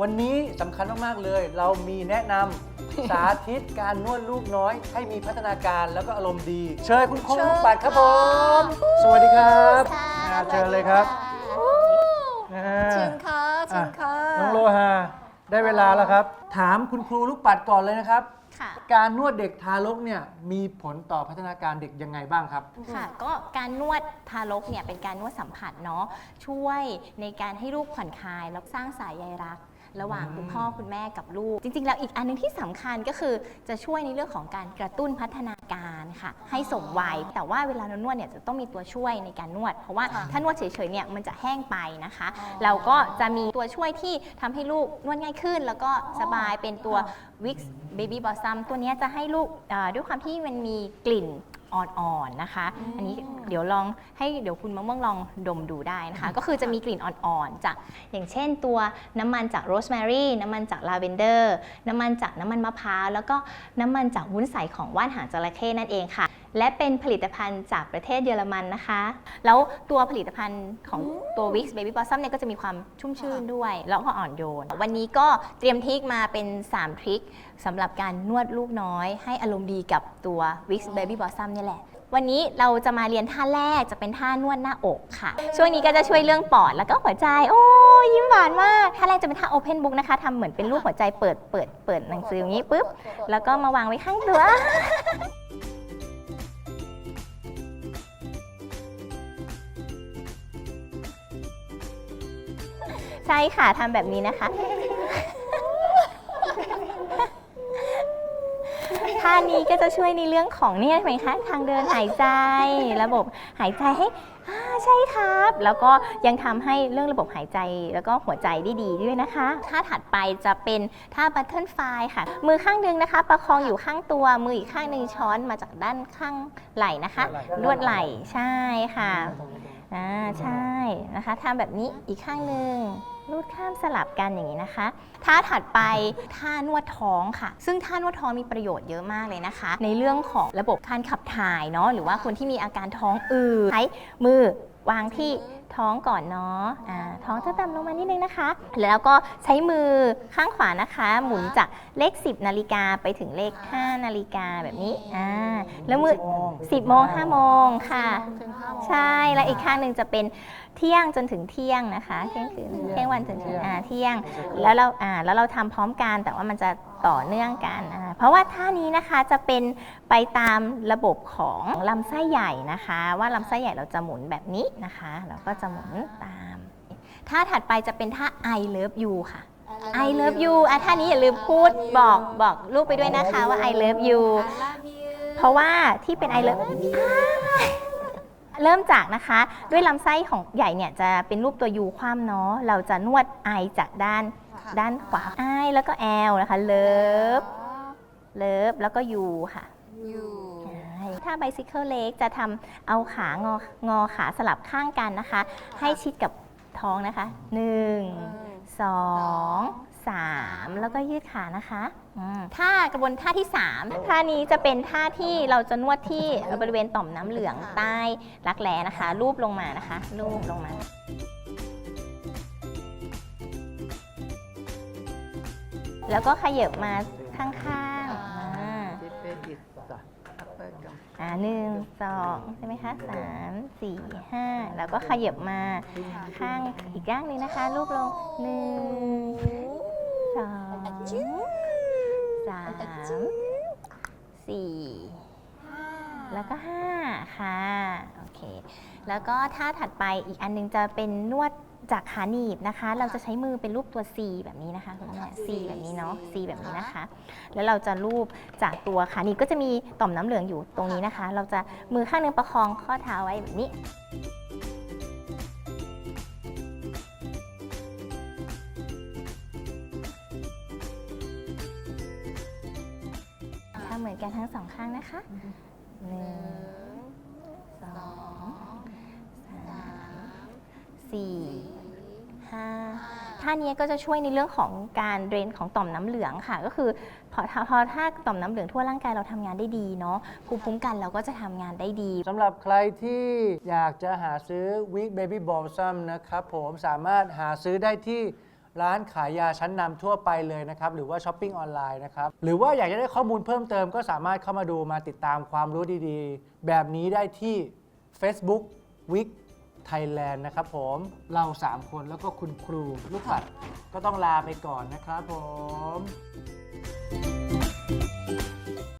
วันนี้สำคัญมากๆเลย เรามีแนะนำ สาธิตการนวดลูกน้อย ให้มีพัฒนาการแล้วก็อารมณ์ดี เชิญคุณคงลูกปัดครับผม สวัสดีครับอ่าเชิญเลยครับอ่าเชิญค่ะเชิญค่ะ น้องโลฮาได้เวลาแล้วครับ ถามคุณครูลูกปัดก่อนเลยนะครับ ค่ะ การนวดเด็กทารกเนี่ยมีผลต่อพัฒนาการเด็กยังไงบ้างครับ ค่ะก็การนวดทารกเนี่ยเป็นการนวดสัมผัสเนาะช่วยในการให้ลูกผ่อนคลายแล้วสร้างสายใยรัก ระหว่างคุณพ่อคุณแม่กับลูก จริง ๆ แล้วอีกอันหนึงที่สำคัญก็คือจะช่วยในเรื่องของการกระตุ้นพัฒนาการค่ะ ให้สมวัย แต่ว่าเวลาเรานวดเนี่ยจะต้องมีตัวช่วยในการนวด เพราะว่าค่ะถ้านวดเฉยๆเนี่ยมันจะแห้งไปนะคะอ๋อเราก็จะมีตัวช่วยที่ทำให้ลูกนวดง่ายขึ้น แล้วก็สบายเป็นตัว Wix Baby Blossom ตัวเนี้ยจะให้ลูกเอ่อด้วยความที่มันมีกลิ่นอ่อนๆนะคะ อันนี้เดี๋ยวลองให้เดี๋ยวคุณมะม่วงลองดมดูได้นะคะ ก็คือจะมีกลิ่นอ่อนๆจากอย่างเช่นตัวน้ำมันจากโรสแมรี่น้ำมันจากลาเวนเดอร์น้ำมันจากน้ำมันมะพร้าวแล้วก็น้ำมันจากวุ้นใสของว่านหางจระเข้นั่นเองค่ะ และเป็นผลิตภัณฑ์จากประเทศเยอรมันนะคะ แล้วตัวผลิตภัณฑ์ของตัว Wix Baby Blossom เนี่ยก็จะมีความชุ่มชื่นด้วย แล้วก็อ่อนโยน วันนี้ก็เตรียมทริคมาเป็น 3 ทริคสำหรับการนวดลูกน้อย ให้อารมณ์ดีกับตัว Wix Baby Blossom เนี่ยแหละ วันนี้เราจะมาเรียนท่าแรกจะเป็นท่านวดหน้าอกค่ะ ช่วงนี้ก็จะช่วยเรื่องปอดแล้วก็หัวใจ โอ้ยิ้มหวานมาก ท่าแรกจะเป็นท่า Open Book นะคะทำเหมือนเป็นรูปหัวใจเปิดเปิดเปิดหนังสืออย่างนี้ปุ๊บ แล้วก็มาวางไว้ข้างตัวใช่ค่ะทำแบบนี้นะคะ ท่านี้ก็จะช่วยในเรื่องของเนี่ยเห็นไหมคะทางเดินหายใจ ระบบหายใจให้อ่าใช่ครับ แล้วก็ยังทำให้เรื่องระบบหายใจแล้วก็หัวใจได้ดีด้วยนะคะ ท่าถัดไปจะเป็นท่าบัตเทิลไฟค่ะ มือข้างหนึงนะคะ ประคองอยู่ข้างตัว มืออีกข้างหนึ่งช้อนมาจากด้านข้างไหล่นะคะนวดไหล่ใช่ค่ะ อ่าใช่ นะคะทำแบบนี้อีกข้างหนึ่งรูดข้ามสลับกันอย่างนี้นะคะ ท่าถัดไปท่านวดท้องค่ะ ซึ่งท่านวดท้องมีประโยชน์เยอะมากเลยนะคะ ในเรื่องของระบบการขับถ่ายเนาะหรือว่าคนที่มีอาการท้องอืดใช้มือ วางที่ท้องก่อนเนาะอ่าท้องจะต่ำลงมานิดนึงนะคะ แล้วก็ใช้มือข้างขวานะคะ หมุนจากเลข 10 นาฬิกาไปถึงเลข 5 นาฬิกาแบบนี้อ่าแล้วมือ 10โมง5โมงค่ะ ใช่แล้วอีกข้างหนึ่งจะเป็นเที่ยงจนถึงเที่ยงนะคะเที่ยงคืนเที่ยงวันจนถึงอ่าเที่ยงแล้วเราอ่าแล้วเราทำพร้อมกันแต่ว่ามันจะ ต่อเนื่องกันอ่าเพราะว่าท่านี้นะคะจะเป็นไปตามระบบของลำไส้ใหญ่นะคะ ว่าลำไส้ใหญ่เราจะหมุนแบบนี้นะคะ เราก็จะหมุนตาม ท่าถัดไปจะเป็นท่า I love you ค่ะ I love you อะท่านี้อย่าลืมพูดบอกบอกลูกไปด้วยนะคะว่า I love you เพราะว่าที่เป็น I love เริ่มจากนะคะ ด้วยลำไส้ของใหญ่เนี่ยจะเป็นรูปตัวยูคว่ำเนาะเราจะนวดไอจากด้านค่ะ ด้านขวาไอแล้วก็แอลนะคะเลิฟเลิฟแล้วก็ยูค่ะอยู่ใช่ถ้า bicycle leg จะทำเอาขางองอขาสลับข้างกันนะคะ ให้ชิดกับท้องนะคะ1 2 3 แล้วก็ยืดขานะคะอืมท่ากระบวนท่าที่ 3 ท่านี้จะเป็นท่าที่เราจะนวดที่บริเวณต่อมน้ำเหลืองใต้รักแร้นะคะ รูปลงมานะคะ รูปลงมา แล้วก็ขยับมาข้างๆอ่า อ่าหนึ่งสองใช่ไหมคะสามสี่ห้าแล้วก็ขยับมาข้างอีกข้างหนึ่งนะคะ รูปลงหนึ่งส องสามสี่แล้วก็ห้าค่ะ โอเค แล้วก็ท่าถัดไปอีกอันหนึงจะเป็นนวดจากขาหนีบนะคะ เราจะใช้มือเป็นรูปตัว C แบบนี้นะคะคุณแม่ C แบบนี้เนาะ C แบบนี้นะคะ แล้วเราจะรูปจากตัวขาหนีบก็จะมีต่อมน้ำเหลืองอยู่ตรงนี้นะคะ เราจะมือข้างหนึงประคองข้อเท้าไว้แบบนี้ เหมือนกันทั้งสองข้างนะคะหนึ่งสองสามสี่ห้าท่านี้ก็จะช่วยในเรื่องของการเดรนของต่อมน้ำเหลืองค่ะ ก็คือพอพอถ้าต่อมน้ำเหลืองทั่วร่างกายเราทำงานได้ดีเนาะภูมิคุ้มกันเราก็จะทำงานได้ดีสำหรับใครที่อยากจะหาซื้อ Week Baby Balsam นะครับผมสามารถหาซื้อได้ที่ ร้านขายยาชั้นนำทั่วไปเลยนะครับ หรือว่าช้อปปิ้งออนไลน์นะครับ หรือว่าอยากจะได้ข้อมูลเพิ่มเติมก็สามารถเข้ามาดูมาติดตามความรู้ดีๆ แบบนี้ได้ที่ Facebook w i k Thailand นะครับผม เรา 3 คนแล้วก็คุณครูลูกผัดก็ต้องลาไปก่อนนะครับผม